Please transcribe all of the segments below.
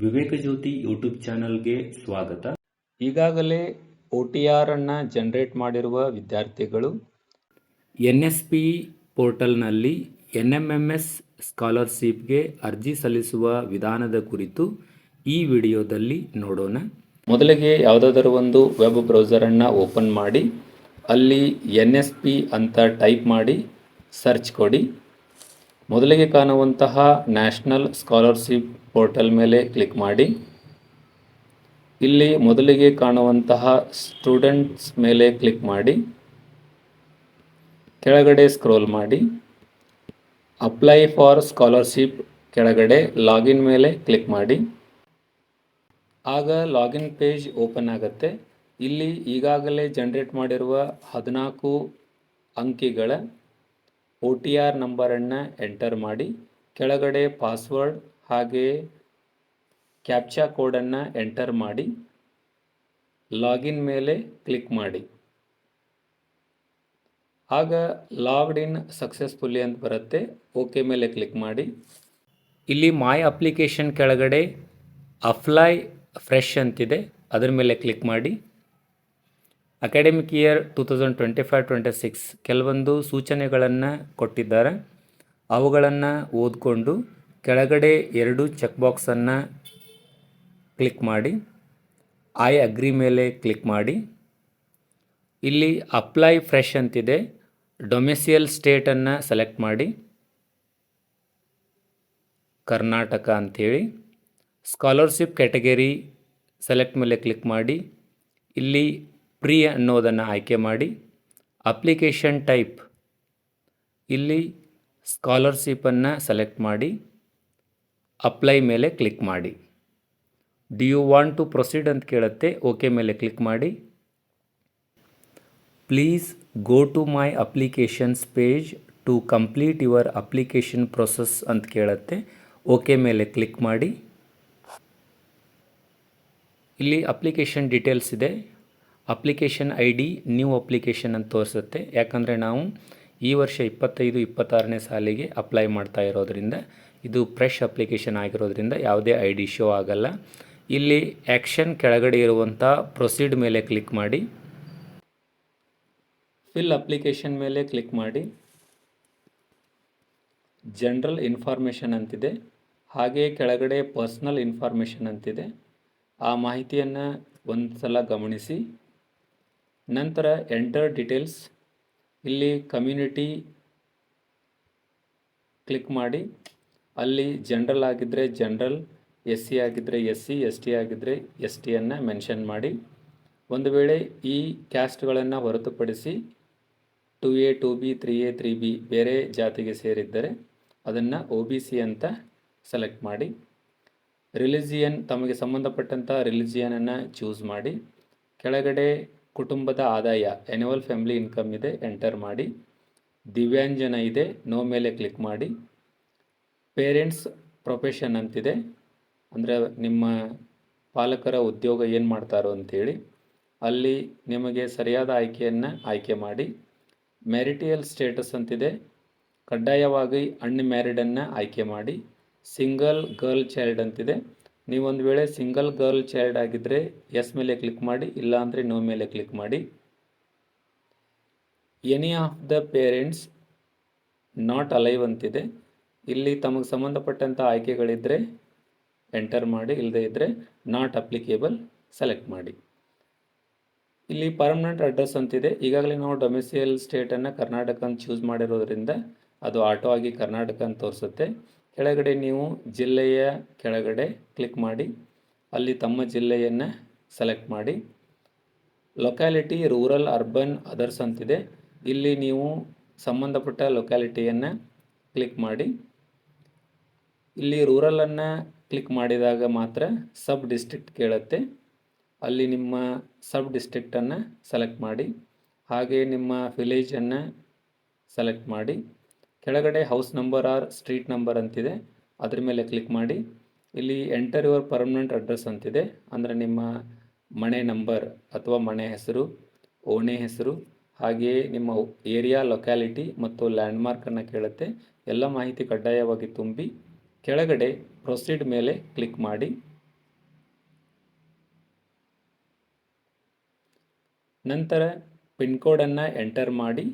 ವಿವೇಕಜ್ಯೋತಿ YouTube ಚಾನಲ್ಗೆ ಸ್ವಾಗತ. ಈಗಾಗಲೇ ಒ ಟಿ ಆರ್ ಅನ್ನು ಜನರೇಟ್ ಮಾಡಿರುವ ವಿದ್ಯಾರ್ಥಿಗಳು ಎನ್ ಎಸ್ ಪಿ ಪೋರ್ಟಲ್ನಲ್ಲಿ ಎನ್ ಎಂ ಎಂ ಎಸ್ ಸ್ಕಾಲರ್ಶಿಪ್ಗೆ ಅರ್ಜಿ ಸಲ್ಲಿಸುವ ವಿಧಾನದ ಕುರಿತು ಈ ವಿಡಿಯೋದಲ್ಲಿ ನೋಡೋಣ. ಮೊದಲಿಗೆ ಯಾವುದಾದರೂ ಒಂದು ವೆಬ್ ಬ್ರೌಸರನ್ನು ಓಪನ್ ಮಾಡಿ ಅಲ್ಲಿ ಎನ್ ಎಸ್ ಪಿ ಅಂತ ಟೈಪ್ ಮಾಡಿ ಸರ್ಚ್ ಕೊಡಿ. ಮೊದಲಿಗೆ ಕಾಣುವಂತಹ ನ್ಯಾಷನಲ್ ಸ್ಕಾಲರ್ಶಿಪ್ ಪೋರ್ಟಲ್ ಮೇಲೆ ಕ್ಲಿಕ್ ಮಾಡಿ. ಇಲ್ಲಿ ಮೊದಲಿಗೆ ಕಾಣುವಂತಹ ಸ್ಟೂಡೆಂಟ್ಸ್ ಮೇಲೆ ಕ್ಲಿಕ್ ಮಾಡಿ. ಕೆಳಗಡೆ ಸ್ಕ್ರೋಲ್ ಮಾಡಿ. ಅಪ್ಲೈ ಫಾರ್ ಸ್ಕಾಲರ್ಶಿಪ್ ಕೆಳಗಡೆ ಲಾಗಿನ್ ಮೇಲೆ ಕ್ಲಿಕ್ ಮಾಡಿ. ಆಗ ಲಾಗಿನ್ ಪೇಜ್ ಓಪನ್ ಆಗುತ್ತೆ. ಇಲ್ಲಿ ಈಗಾಗಲೇ ಜನ್ರೇಟ್ ಮಾಡಿರುವ ಹದಿನಾಲ್ಕು ಅಂಕಿಗಳ ಒ ಟಿ ಆರ್ ನಂಬರನ್ನು ಎಂಟರ್ ಮಾಡಿ, ಕೆಳಗಡೆ ಪಾಸ್ವರ್ಡ್ ಹಾಗೆಯೇ ಕ್ಯಾಪ್ಚಾ ಕೋಡನ್ನು ಎಂಟರ್ ಮಾಡಿ, ಲಾಗಿನ್ ಮೇಲೆ ಕ್ಲಿಕ್ ಮಾಡಿ. ಆಗ ಲಾಗ್ಡ್ ಇನ್ ಸಕ್ಸಸ್ಫುಲ್ಲಿ ಅಂತ ಬರುತ್ತೆ, ಓಕೆ ಮೇಲೆ ಕ್ಲಿಕ್ ಮಾಡಿ. ಇಲ್ಲಿ ಮೈ ಅಪ್ಲಿಕೇಶನ್ ಕೆಳಗಡೆ ಅಪ್ಲೈ ಫ್ರೆಶ್ ಅಂತಿದೆ, ಅದರ ಮೇಲೆ ಕ್ಲಿಕ್ ಮಾಡಿ. Academic year two thousand twenty five twenty six ಕೆಲವೊಂದು ಸೂಚನೆಗಳನ್ನು ಕೊಟ್ಟಿದ್ದಾರೆ. ಅವುಗಳನ್ನು ಓದಿಕೊಂಡು ಕೆಳಗಡೆ ಎರಡು ಚೆಕ್ ಬಾಕ್ಸನ್ನು ಕ್ಲಿಕ್ ಮಾಡಿ ಐ ಅಗ್ರಿ ಮೇಲೆ ಕ್ಲಿಕ್ ಮಾಡಿ. ಇಲ್ಲಿ ಅಪ್ಲೈ ಫ್ರೆಶ್ ಅಂತಿದೆ. ಡೊಮೆಸಿಯಲ್ ಸ್ಟೇಟನ್ನು ಸೆಲೆಕ್ಟ್ ಮಾಡಿ. ಕರ್ನಾಟಕ ಅಂಥೇಳಿ ಸ್ಕಾಲರ್ಶಿಪ್ ಕ್ಯಾಟಗರಿ ಸೆಲೆಕ್ಟ್ ಮೇಲೆ ಕ್ಲಿಕ್ ಮಾಡಿ. ಇಲ್ಲಿ ಪ್ರೀ ಅನ್ನೋದನ್ನು ಆಯ್ಕೆ ಮಾಡಿ ಅಪ್ಲಿಕೇಶನ್ ಟೈಪ್ ಇಲ್ಲಿ ಸ್ಕಾಲರ್ಶಿಪ್ಪನ್ನು ಸೆಲೆಕ್ಟ್ ಮಾಡಿ, ಅಪ್ಲೈ ಮೇಲೆ ಕ್ಲಿಕ್ ಮಾಡಿ. Do you want to proceed ಅಂತ ಕೇಳುತ್ತೆ, ಓಕೆ ಮೇಲೆ ಕ್ಲಿಕ್ ಮಾಡಿ. Please go to my applications page to complete your application process ಅಂತ ಕೇಳುತ್ತೆ, ಓಕೆ ಮೇಲೆ ಕ್ಲಿಕ್ ಮಾಡಿ. ಇಲ್ಲಿ ಅಪ್ಲಿಕೇಶನ್ ಡೀಟೇಲ್ಸ್ ಇದೆ. Application I D new application ಅಂತ ತೋರಿಸುತ್ತೆ. ಯಾಕಂದರೆ ನಾವು ಈ ವರ್ಷ ಇಪ್ಪತ್ತೈದು, ಇಪ್ಪತ್ತಾರನೇ ಸಾಲಿಗೆ ಅಪ್ಲೈ ಮಾಡ್ತಾ ಇರೋದ್ರಿಂದ, ಇದು ಫ್ರೆಶ್ ಅಪ್ಲಿಕೇಶನ್ ಆಗಿರೋದ್ರಿಂದ ಯಾವುದೇ ಐ ಡಿ ಶೋ ಆಗಲ್ಲ. ಇಲ್ಲಿ ಆ್ಯಕ್ಷನ್ ಕೆಳಗಡೆ ಇರುವಂಥ ಪ್ರೊಸೀಡ್ ಮೇಲೆ ಕ್ಲಿಕ್ ಮಾಡಿ. ಫಿಲ್ ಅಪ್ಲಿಕೇಶನ್ ಮೇಲೆ ಕ್ಲಿಕ್ ಮಾಡಿ. ಜನರಲ್ ಇನ್ಫಾರ್ಮೇಷನ್ ಅಂತಿದೆ. ಹಾಗೆ ಕೆಳಗಡೆ ಪರ್ಸ್ನಲ್ ಇನ್ಫಾರ್ಮೇಷನ್ ಅಂತಿದೆ. ಆ ಮಾಹಿತಿಯನ್ನು ಒಂದು ಸಲ ಗಮನಿಸಿ. ನಂತರ ಎಂಟರ್ ಡಿಟೇಲ್ಸ್ ಇಲ್ಲಿ ಕಮ್ಯುನಿಟಿ ಕ್ಲಿಕ್ ಮಾಡಿ. ಅಲ್ಲಿ ಜನರಲ್ ಆಗಿದ್ದರೆ ಜನರಲ್ ಎಸ್ ಸಿ ಆಗಿದ್ದರೆ ಎಸ್ ಸಿ ಎಸ್ ಟಿ ಆಗಿದ್ದರೆ ಎಸ್ ಟಿಯನ್ನು ಮೆನ್ಷನ್ ಮಾಡಿ. ಒಂದು ವೇಳೆ ಈ ಕ್ಯಾಸ್ಟ್ಗಳನ್ನು ಹೊರತುಪಡಿಸಿ two A two B three A three B ಬೇರೆ ಜಾತಿಗೆ ಸೇರಿದ್ದರೆ ಅದನ್ನು ಒ ಬಿ ಸಿ ಅಂತ ಸೆಲೆಕ್ಟ್ ಮಾಡಿ. ರಿಲಿಜಿಯನ್ ತಮಗೆ ಸಂಬಂಧಪಟ್ಟಂಥ ರಿಲಿಜಿಯನನ್ನು ಚೂಸ್ ಮಾಡಿ. ಕೆಳಗಡೆ ಕುಟುಂಬದ ಆದಾಯ ಎನ್ಯುವಲ್ ಫ್ಯಾಮಿಲಿ ಇನ್ಕಮ್ ಇದೆ ಎಂಟರ್ ಮಾಡಿ. ದಿವ್ಯಾಂಜನ ಇದೆ ನೋ ಮೇಲೆ ಕ್ಲಿಕ್ ಮಾಡಿ. ಪೇರೆಂಟ್ಸ್ ಪ್ರೊಫೆಷನ್ ಅಂತಿದೆ. ಅಂದರೆ ನಿಮ್ಮ ಪಾಲಕರ ಉದ್ಯೋಗ ಏನು ಮಾಡ್ತಾರೋ ಅಂಥೇಳಿ ಅಲ್ಲಿ ನಿಮಗೆ ಸರಿಯಾದ ಆಯ್ಕೆಯನ್ನು ಆಯ್ಕೆ ಮಾಡಿ. ಮ್ಯಾರಿಟಿಯಲ್ ಸ್ಟೇಟಸ್ ಅಂತಿದೆ. ಕಡ್ಡಾಯವಾಗಿ ಅನ್ಮ್ಯಾರಿಡನ್ನು ಆಯ್ಕೆ ಮಾಡಿ. ಸಿಂಗಲ್ ಗರ್ಲ್ ಚೈಲ್ಡ್ ಅಂತಿದೆ. ನೀವೊಂದು ವೇಳೆ ಸಿಂಗಲ್ ಗರ್ಲ್ ಚೈಲ್ಡ್ ಆಗಿದ್ದರೆ ಎಸ್ ಮೇಲೆ ಕ್ಲಿಕ್ ಮಾಡಿ, ಇಲ್ಲಾಂದರೆ ನೋ ಮೇಲೆ ಕ್ಲಿಕ್ ಮಾಡಿ. Any of the parents not alive ಅಂತಿದೆ. ಇಲ್ಲಿ ತಮಗೆ ಸಂಬಂಧಪಟ್ಟಂಥ ಆಯ್ಕೆಗಳಿದ್ದರೆ ಎಂಟರ್ ಮಾಡಿ ಇಲ್ಲದೇ ಇದ್ದರೆ ನಾಟ್ ಅಪ್ಲಿಕೇಬಲ್ ಸೆಲೆಕ್ಟ್ ಮಾಡಿ. ಇಲ್ಲಿ ಪರ್ಮನೆಂಟ್ ಅಡ್ರೆಸ್ ಅಂತಿದೆ. ಈಗಾಗಲೇ ನಾವು ಡೊಮೆಸಿಯಲ್ ಸ್ಟೇಟನ್ನು ಕರ್ನಾಟಕ ಅಂತ ಚೂಸ್ ಮಾಡಿರೋದ್ರಿಂದ ಅದು ಆಟೋ ಆಗಿ ಕರ್ನಾಟಕ ಅಂತ ತೋರಿಸುತ್ತೆ. ಕೆಳಗಡೆ ನೀವು ಜಿಲ್ಲೆಯ ಕೆಳಗಡೆ ಕ್ಲಿಕ್ ಮಾಡಿ, ಅಲ್ಲಿ ತಮ್ಮ ಜಿಲ್ಲೆಯನ್ನು ಸೆಲೆಕ್ಟ್ ಮಾಡಿ. ಲೊಕ್ಯಾಲಿಟಿ ರೂರಲ್ ಅರ್ಬನ್ ಅದರ್ಸ್ ಅಂತಿದೆ. ಇಲ್ಲಿ ನೀವು ಸಂಬಂಧಪಟ್ಟ ಲೊಕ್ಯಾಲಿಟಿಯನ್ನು ಕ್ಲಿಕ್ ಮಾಡಿ. ಇಲ್ಲಿ ರೂರಲನ್ನು ಕ್ಲಿಕ್ ಮಾಡಿದಾಗ ಮಾತ್ರ ಸಬ್ ಡಿಸ್ಟ್ರಿಕ್ಟ್ ಕೇಳುತ್ತೆ. ಅಲ್ಲಿ ನಿಮ್ಮ ಸಬ್ ಡಿಸ್ಟ್ರಿಕ್ಟನ್ನು ಸೆಲೆಕ್ಟ್ ಮಾಡಿ. ಹಾಗೆ ನಿಮ್ಮ ವಿಲೇಜನ್ನು ಸೆಲೆಕ್ಟ್ ಮಾಡಿ. ಕೆಳಗಡೆ house number or street number ಅಂತಿದೆ. ಅದ್ರ ಮೇಲೆ ಕ್ಲಿಕ್ ಮಾಡಿ. ಇಲ್ಲಿ ಎಂಟರ್ ಯುವರ್ ಪರ್ಮನೆಂಟ್ ಅಡ್ರೆಸ್ ಅಂತಿದೆ. ಅಂದರೆ ನಿಮ್ಮ ಮನೆ ನಂಬರ್ ಅಥವಾ ಮನೆ ಹೆಸರು, ಓಣೆ ಹೆಸರು ಹಾಗೆಯೇ ನಿಮ್ಮ ಏರಿಯಾ ಲೊಕ್ಯಾಲಿಟಿ ಮತ್ತು ಲ್ಯಾಂಡ್ಮಾರ್ಕನ್ನು ಕೇಳುತ್ತೆ. ಎಲ್ಲ ಮಾಹಿತಿ ಕಡ್ಡಾಯವಾಗಿ ತುಂಬಿ ಕೆಳಗಡೆ ಪ್ರೊಸೀಡ್ ಮೇಲೆ ಕ್ಲಿಕ್ ಮಾಡಿ. ನಂತರ ಪಿನ್ ಕೋಡನ್ನು ಎಂಟರ್ ಮಾಡಿ.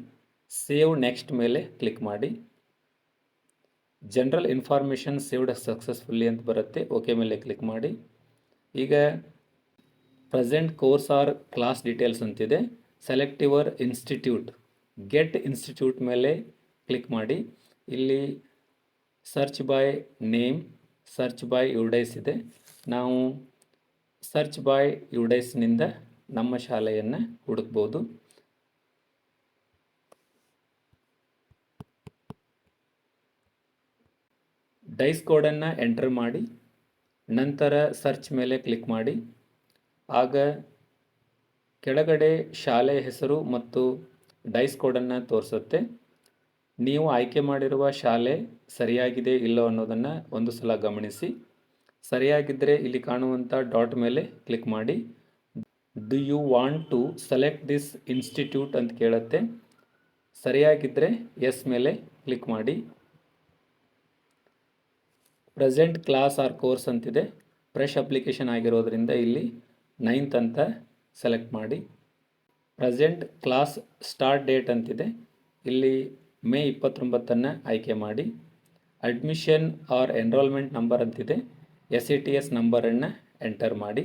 ಸೇವ್ ನೆಕ್ಸ್ಟ್ ಮೇಲೆ ಕ್ಲಿಕ್ ಮಾಡಿ. ಜನರಲ್ ಇನ್ಫಾರ್ಮೇಷನ್ ಸೇವ್ಡ್ ಸಕ್ಸಸ್ಫುಲ್ಲಿ ಅಂತ ಬರುತ್ತೆ. ಓಕೆ ಮೇಲೆ ಕ್ಲಿಕ್ ಮಾಡಿ. ಈಗ present course or class details ಅಂತಿದೆ. Select your institute get institute ಮೇಲೆ ಕ್ಲಿಕ್ ಮಾಡಿ. ಇಲ್ಲಿ search by name search by UDISE ಇದೆ. ನಾವು ಸರ್ಚ್ ಬೈ ಯುಡೈಸ್ನಿಂದ ನಮ್ಮ ಶಾಲೆಯನ್ನು ಹುಡುಕ್ಬೋದು. ಡೈಸ್ ಕೋಡನ್ನು ಎಂಟರ್ ಮಾಡಿ, ನಂತರ ಸರ್ಚ್ ಮೇಲೆ ಕ್ಲಿಕ್ ಮಾಡಿ. ಆಗ ಕೆಳಗಡೆ ಶಾಲೆ ಹೆಸರು ಮತ್ತು ಡೈಸ್ ಕೋಡನ್ನು ತೋರಿಸುತ್ತೆ. ನೀವು ಆಯ್ಕೆ ಮಾಡಿರುವ ಶಾಲೆ ಸರಿಯಾಗಿದೆ ಇಲ್ಲೋ ಅನ್ನೋದನ್ನು ಒಂದು ಸಲ ಗಮನಿಸಿ. ಸರಿಯಾಗಿದ್ದರೆ ಇಲ್ಲಿ ಕಾಣುವಂಥ ಡಾಟ್ ಮೇಲೆ ಕ್ಲಿಕ್ ಮಾಡಿ. Do you want to select this institute ಅಂತ ಕೇಳುತ್ತೆ. ಸರಿಯಾಗಿದ್ದರೆ ಎಸ್ ಮೇಲೆ ಕ್ಲಿಕ್ ಮಾಡಿ. ಪ್ರೆಸೆಂಟ್ ಕ್ಲಾಸ್ ಆರ್ ಕೋರ್ಸ್ ಅಂತಿದೆ. ಫ್ರೆಶ್ ಅಪ್ಲಿಕೇಶನ್ ಆಗಿರೋದ್ರಿಂದ ಇಲ್ಲಿ ನೈನ್ತ್ ಅಂತ ಸೆಲೆಕ್ಟ್ ಮಾಡಿ. ಪ್ರೆಸೆಂಟ್ ಕ್ಲಾಸ್ ಸ್ಟಾರ್ಟ್ ಡೇಟ್ ಅಂತಿದೆ. ಇಲ್ಲಿ ಮೇ ಇಪ್ಪತ್ತೊಂಬತ್ತನ್ನು ಆಯ್ಕೆ ಮಾಡಿ. ಅಡ್ಮಿಷನ್ ಆರ್ ಎನ್ರೋಲ್ಮೆಂಟ್ ನಂಬರ್ ಅಂತಿದೆ. ಎಸ್ ಇ ಟಿ ಎಸ್ ನಂಬರನ್ನು ಎಂಟರ್ ಮಾಡಿ.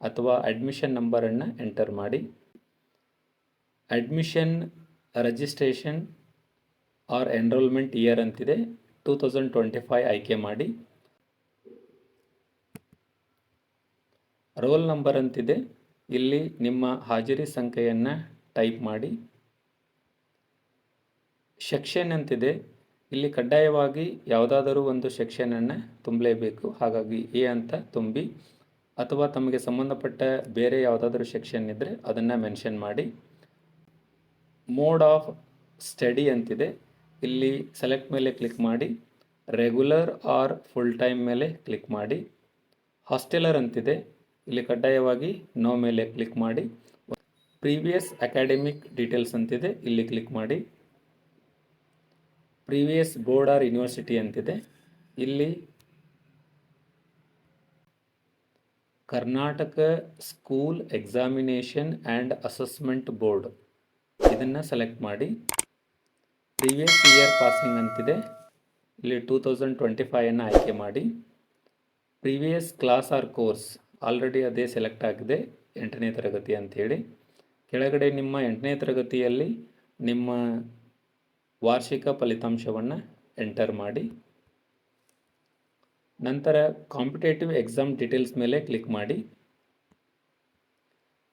ಅಥವಾ ಅಡ್ಮಿಷನ್ ನಂಬರನ್ನು ಎಂಟರ್ ಮಾಡಿ. Admission, registration or enrolment year ಅಂತಿದೆ. ಟೂ ತೌಸಂಡ್ ಟ್ವೆಂಟಿ ಫೈವ್ ಆಯ್ಕೆ ಮಾಡಿ. ರೋಲ್ ನಂಬರ್ ಅಂತಿದೆ. ಇಲ್ಲಿ ನಿಮ್ಮ ಹಾಜರಿ ಸಂಖ್ಯೆಯನ್ನು ಟೈಪ್ ಮಾಡಿ. ಸೆಕ್ಷನ್ ಅಂತಿದೆ. ಇಲ್ಲಿ ಕಡ್ಡಾಯವಾಗಿ ಯಾವುದಾದರೂ ಒಂದು ಸೆಕ್ಷನನ್ನು ತುಂಬಲೇಬೇಕು. ಹಾಗಾಗಿ ಎ ಅಂತ ತುಂಬಿ, ಅಥವಾ ತಮಗೆ ಸಂಬಂಧಪಟ್ಟ ಬೇರೆ ಯಾವುದಾದ್ರೂ ಸೆಕ್ಷನ್ ಇದ್ದರೆ ಅದನ್ನು ಮೆನ್ಷನ್ ಮಾಡಿ. ಮೋಡ್ ಆಫ್ ಸ್ಟಡಿ ಅಂತಿದೆ. ಇಲ್ಲಿ ಸೆಲೆಕ್ಟ್ ಮೇಲೆ ಕ್ಲಿಕ್ ಮಾಡಿ ರೆಗ್ಯುಲರ್ ಆರ್ ಫುಲ್ ಟೈಮ್ ಮೇಲೆ ಕ್ಲಿಕ್ ಮಾಡಿ. ಹಾಸ್ಟೆಲರ್ ಅಂತಿದೆ. ಇಲ್ಲಿ ಕಡ್ಡಾಯವಾಗಿ ನೋ ಮೇಲೆ ಕ್ಲಿಕ್ ಮಾಡಿ. ಪ್ರೀವಿಯಸ್ ಅಕಾಡೆಮಿಕ್ ಡೀಟೇಲ್ಸ್ ಅಂತಿದೆ. ಇಲ್ಲಿ ಕ್ಲಿಕ್ ಮಾಡಿ. ಪ್ರೀವಿಯಸ್ ಬೋರ್ಡ್ ಆರ್ ಯೂನಿವರ್ಸಿಟಿ ಅಂತಿದೆ. ಇಲ್ಲಿ Karnataka school examination and assessment board ಇದನ್ನು ಸೆಲೆಕ್ಟ್ ಮಾಡಿ. ಪ್ರೀವಿಯಸ್ ಇಯರ್ ಪಾಸಿಂಗ್ ಅಂತಿದೆ. ಇಲ್ಲಿ ಟೂ ತೌಸಂಡ್ ಟ್ವೆಂಟಿ ಫೈವನ್ನು ಆಯ್ಕೆ ಮಾಡಿ. Previous class or course already ಅದೇ ಸೆಲೆಕ್ಟ್ ಆಗಿದೆ. ಎಂಟನೇ ತರಗತಿ ಅಂಥೇಳಿ ಕೆಳಗಡೆ ನಿಮ್ಮ ಎಂಟನೇ ತರಗತಿಯಲ್ಲಿ ನಿಮ್ಮ ವಾರ್ಷಿಕ ಫಲಿತಾಂಶವನ್ನು ಎಂಟರ್ ಮಾಡಿ. ನಂತರ ಕಾಂಪಿಟೇಟಿವ್ ಎಕ್ಸಾಮ್ ಡೀಟೇಲ್ಸ್ ಮೇಲೆ ಕ್ಲಿಕ್ ಮಾಡಿ.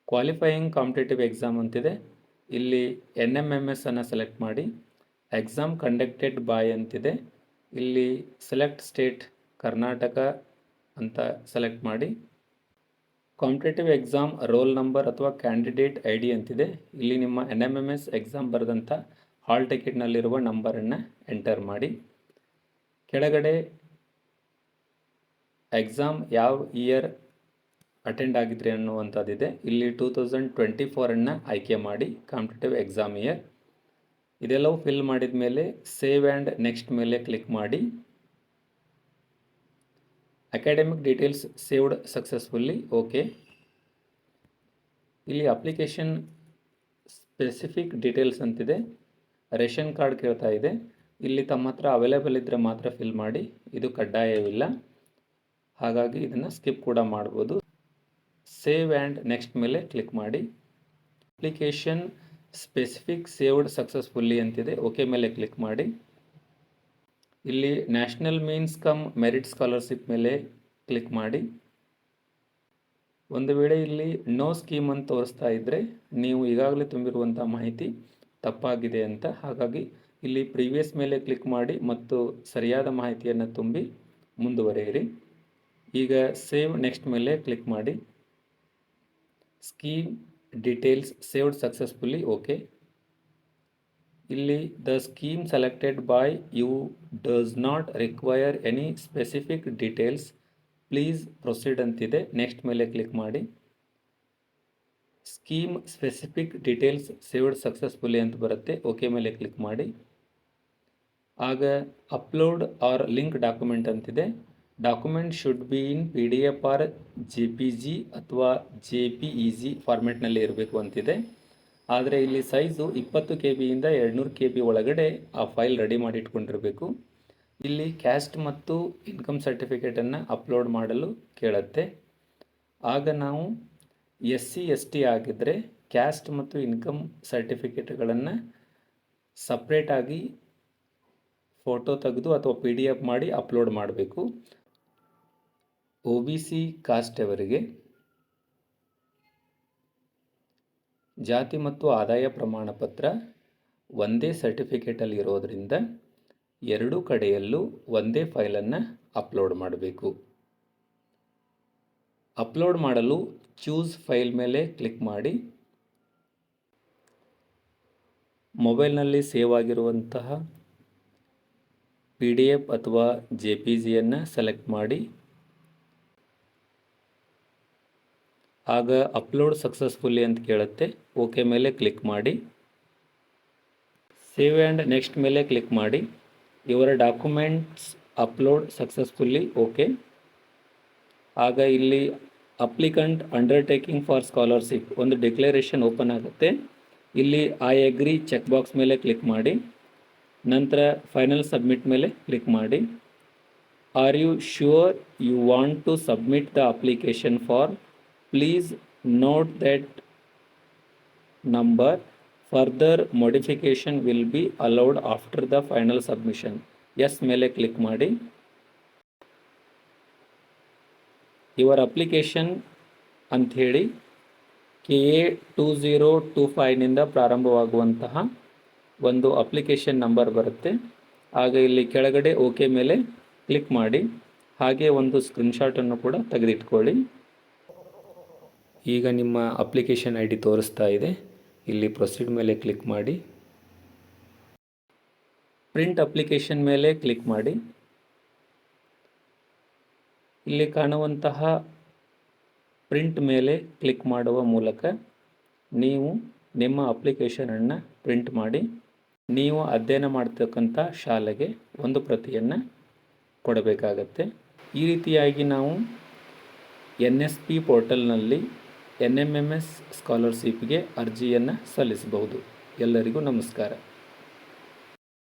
ಕ್ವಾಲಿಫೈಯಿಂಗ್ ಕಾಂಪಿಟೇಟಿವ್ ಎಕ್ಸಾಮ್ ಅಂತಿದೆ. ಇಲ್ಲಿ ಎನ್ ಎಂ ಎಂ ಎಸ್ ಅನ್ನು ಸೆಲೆಕ್ಟ್ ಮಾಡಿ. ಎಕ್ಸಾಮ್ ಕಂಡಕ್ಟೆಡ್ ಬಾಯ್ ಅಂತಿದೆ. ಇಲ್ಲಿ ಸೆಲೆಕ್ಟ್ ಸ್ಟೇಟ್ ಕರ್ನಾಟಕ ಅಂತ ಸೆಲೆಕ್ಟ್ ಮಾಡಿ. ಕಾಂಪಿಟೇಟಿವ್ ಎಕ್ಸಾಮ್ ರೋಲ್ ನಂಬರ್ ಅಥವಾ ಕ್ಯಾಂಡಿಡೇಟ್ ಐ ಡಿ ಅಂತಿದೆ. ಇಲ್ಲಿ ನಿಮ್ಮ N M M S exam ಬರೆದಂಥ ಹಾಲ್ ಟಿಕೆಟ್ನಲ್ಲಿರುವ ನಂಬರನ್ನು ಎಂಟರ್ ಮಾಡಿ. ಕೆಳಗಡೆ ಎಕ್ಸಾಮ್ ಯಾವ ಇಯರ್ ಅಟೆಂಡ್ ಆಗಿದ್ರಿ ಅನ್ನುವಂಥದ್ದಿದೆ. ಇಲ್ಲಿ ಟೂ ತೌಸಂಡ್ ಟ್ವೆಂಟಿ ಫೋರನ್ನು ಆಯ್ಕೆ ಮಾಡಿ ಕಾಂಪಿಟೇಟಿವ್ ಎಕ್ಸಾಮ್ ಇಯರ್ ಇದೆಲ್ಲವೂ ಫಿಲ್ ಮಾಡಿದ ಮೇಲೆ ಸೇವ್ ಆ್ಯಂಡ್ ನೆಕ್ಸ್ಟ್ ಮೇಲೆ ಕ್ಲಿಕ್ ಮಾಡಿ. Academic details saved successfully okay ಇಲ್ಲಿ ಅಪ್ಲಿಕೇಶನ್ ಸ್ಪೆಸಿಫಿಕ್ ಡೀಟೇಲ್ಸ್ ಅಂತಿದೆ. ರೇಷನ್ ಕಾರ್ಡ್ ಕೇಳ್ತಾ ಇದೆ. ಇಲ್ಲಿ ತಮ್ಮ ಹತ್ರ ಅವೈಲೇಬಲ್ ಇದ್ದರೆ ಮಾತ್ರ ಫಿಲ್ ಮಾಡಿ. ಇದು ಕಡ್ಡಾಯವಿಲ್ಲ. ಹಾಗಾಗಿ ಇದನ್ನು ಸ್ಕಿಪ್ ಕೂಡ ಮಾಡ್ಬೋದು. ಸೇವ್ ಆ್ಯಂಡ್ ನೆಕ್ಸ್ಟ್ ಮೇಲೆ ಕ್ಲಿಕ್ ಮಾಡಿ. ಅಪ್ಲಿಕೇಶನ್ ಸ್ಪೆಸಿಫಿಕ್ ಸೇವ್ಡ್ ಸಕ್ಸಸ್ಫುಲ್ಲಿ ಅಂತಿದೆ. ಓಕೆ ಮೇಲೆ ಕ್ಲಿಕ್ ಮಾಡಿ. ಇಲ್ಲಿ national means cum merit scholarship ಮೇಲೆ ಕ್ಲಿಕ್ ಮಾಡಿ. ಒಂದು ವೇಳೆ ಇಲ್ಲಿ ನೋ ಸ್ಕೀಮ್ ಅಂತ ತೋರಿಸ್ತಾ ಇದ್ದರೆ ನೀವು ಈಗಾಗಲೇ ತುಂಬಿರುವಂಥ ಮಾಹಿತಿ ತಪ್ಪಾಗಿದೆ ಅಂತ. ಹಾಗಾಗಿ ಇಲ್ಲಿ ಪ್ರೀವಿಯಸ್ ಮೇಲೆ ಕ್ಲಿಕ್ ಮಾಡಿ ಮತ್ತು ಸರಿಯಾದ ಮಾಹಿತಿಯನ್ನು ತುಂಬಿ ಮುಂದುವರೆಯಿರಿ. ಈಗ ಸೇವ್ ನೆಕ್ಸ್ಟ್ ಮೇಲೆ ಕ್ಲಿಕ್ ಮಾಡಿ. Scheme details saved successfully okay ಇಲ್ಲಿ the scheme selected by you does not require any specific details please proceed ಅಂತಿದೆ. ನೆಕ್ಸ್ಟ್ ಮೇಲೆ ಕ್ಲಿಕ್ ಮಾಡಿ. Scheme specific details saved successfully ಅಂತ ಬರುತ್ತೆ. ಓಕೆ ಮೇಲೆ ಕ್ಲಿಕ್ ಮಾಡಿ. ಆಗ ಅಪ್ಲೋಡ್ ಆರ್ ಲಿಂಕ್ ಡಾಕ್ಯುಮೆಂಟ್ ಅಂತಿದೆ. Document should be in P D F or J P G ಅಥವಾ ಜೆ ಪಿ ಇ ಜಿ ಫಾರ್ಮೆಟ್ನಲ್ಲಿ ಇರಬೇಕು ಅಂತಿದೆ. ಆದರೆ ಇಲ್ಲಿ ಸೈಜು ಇಪ್ಪತ್ತು ಕೆ ಬಿಯಿಂದ ಎರಡುನೂರು ಕೆ ಬಿ ಒಳಗಡೆ ಆ ಫೈಲ್ ರೆಡಿ ಮಾಡಿ ಇಟ್ಕೊಂಡಿರಬೇಕು. ಇಲ್ಲಿ ಕ್ಯಾಸ್ಟ್ ಮತ್ತು ಇನ್ಕಮ್ ಸರ್ಟಿಫಿಕೇಟನ್ನು ಅಪ್ಲೋಡ್ ಮಾಡಲು ಕೇಳುತ್ತೆ. ಆಗ ನಾವು ಎಸ್ ಸಿ ಎಸ್ ಟಿ ಆಗಿದ್ದರೆ ಕ್ಯಾಸ್ಟ್ ಮತ್ತು ಇನ್ಕಮ್ ಸರ್ಟಿಫಿಕೇಟ್ಗಳನ್ನು ಸಪ್ರೇಟಾಗಿ ಫೋಟೋ ತೆಗೆದು ಅಥವಾ ಪಿ ಡಿ ಎಫ್ ಮಾಡಿ ಅಪ್ಲೋಡ್ ಮಾಡಬೇಕು. ಒ ಬಿ ಸಿ ಕಾಸ್ಟ್ ಅವರಿಗೆ ಜಾತಿ ಮತ್ತು ಆದಾಯ ಪ್ರಮಾಣ ಪತ್ರ ಒಂದೇ ಸರ್ಟಿಫಿಕೇಟಲ್ಲಿ ಇರೋದರಿಂದ ಎರಡೂ ಕಡೆಯಲ್ಲೂ ಒಂದೇ ಫೈಲನ್ನು ಅಪ್ಲೋಡ್ ಮಾಡಬೇಕು. ಅಪ್ಲೋಡ್ ಮಾಡಲು ಚೂಸ್ ಫೈಲ್ ಮೇಲೆ ಕ್ಲಿಕ್ ಮಾಡಿ. ಮೊಬೈಲ್ನಲ್ಲಿ ಸೇವ್ ಆಗಿರುವಂತಹ ಪಿ ಡಿ ಎಫ್ ಅಥವಾ ಜೆ ಪಿ ಜಿಯನ್ನು ಸೆಲೆಕ್ಟ್ ಮಾಡಿ. ಆಗ ಅಪ್ಲೋಡ್ ಸಕ್ಸಸ್ಫುಲ್ಲಿ ಅಂತ ಕೇಳುತ್ತೆ. ಓಕೆ ಮೇಲೆ ಕ್ಲಿಕ್ ಮಾಡಿ. ಸೇವ್ ಆ್ಯಂಡ್ ನೆಕ್ಸ್ಟ್ ಮೇಲೆ ಕ್ಲಿಕ್ ಮಾಡಿ. ಇವರ ಡಾಕ್ಯುಮೆಂಟ್ಸ್ ಅಪ್ಲೋಡ್ ಸಕ್ಸಸ್ಫುಲ್ಲಿ, ಓಕೆ. ಆಗ ಇಲ್ಲಿ ಅಪ್ಲಿಕಂಟ್ ಅಂಡರ್ಟೇಕಿಂಗ್ ಫಾರ್ ಸ್ಕಾಲರ್ಶಿಪ್ ಒಂದು ಡಿಕ್ಲರೇಷನ್ ಓಪನ್ ಆಗುತ್ತೆ. ಇಲ್ಲಿ ಐ ಅಗ್ರಿ ಚೆಕ್ ಬಾಕ್ಸ್ ಮೇಲೆ ಕ್ಲಿಕ್ ಮಾಡಿ. ನಂತರ ಫೈನಲ್ ಸಬ್ಮಿಟ್ ಮೇಲೆ ಕ್ಲಿಕ್ ಮಾಡಿ. Are you sure you want to submit the application for please note number number modification will be allowed after the final submission yes ಮೇಲೆ click ಮಾಡಿ. Application application ಹೇಳಿ K A two zero two ಫೈವ್ನಿಂದ ಪ್ರಾರಂಭವಾಗುವಂತಹ ಒಂದು application number ಬರುತ್ತೆ. ಆಗ ಇಲ್ಲಿ ಕೆಳಗಡೆ okay ಮೇಲೆ ಕ್ಲಿಕ್ ಮಾಡಿ. ಹಾಗೆ ಒಂದು ಸ್ಕ್ರೀನ್ಶಾಟನ್ನು ಕೂಡ ತೆಗೆದಿಟ್ಕೊಳ್ಳಿ. ಈಗ ನಿಮ್ಮ ಅಪ್ಲಿಕೇಶನ್ ಐ ಡಿ ತೋರಿಸ್ತಾ ಇದೆ. ಇಲ್ಲಿ ಪ್ರೊಸೀಡ್ ಮೇಲೆ ಕ್ಲಿಕ್ ಮಾಡಿ. ಪ್ರಿಂಟ್ ಅಪ್ಲಿಕೇಶನ್ ಮೇಲೆ ಕ್ಲಿಕ್ ಮಾಡಿ. ಇಲ್ಲಿ ಕಾಣುವಂತಹ ಪ್ರಿಂಟ್ ಮೇಲೆ ಕ್ಲಿಕ್ ಮಾಡುವ ಮೂಲಕ ನೀವು ನಿಮ್ಮ ಅಪ್ಲಿಕೇಶನನ್ನು ಪ್ರಿಂಟ್ ಮಾಡಿ. ನೀವು ಅಧ್ಯಯನ ಮಾಡ್ತಕ್ಕಂಥ ಶಾಲೆಗೆ ಒಂದು ಪ್ರತಿಯನ್ನು ಕೊಡಬೇಕಾಗತ್ತೆ. ಈ ರೀತಿಯಾಗಿ ನಾವು ಎನ್ ಎಸ್ ಪಿ ಪೋರ್ಟಲ್ನಲ್ಲಿ ಎನ್ ಎಂ ಎಂ ಎಸ್ ಸ್ಕಾಲರ್ಶಿಪ್ಗೆ ಅರ್ಜಿಯನ್ನು ಸಲ್ಲಿಸಬಹುದು. ಎಲ್ಲರಿಗೂ ನಮಸ್ಕಾರ.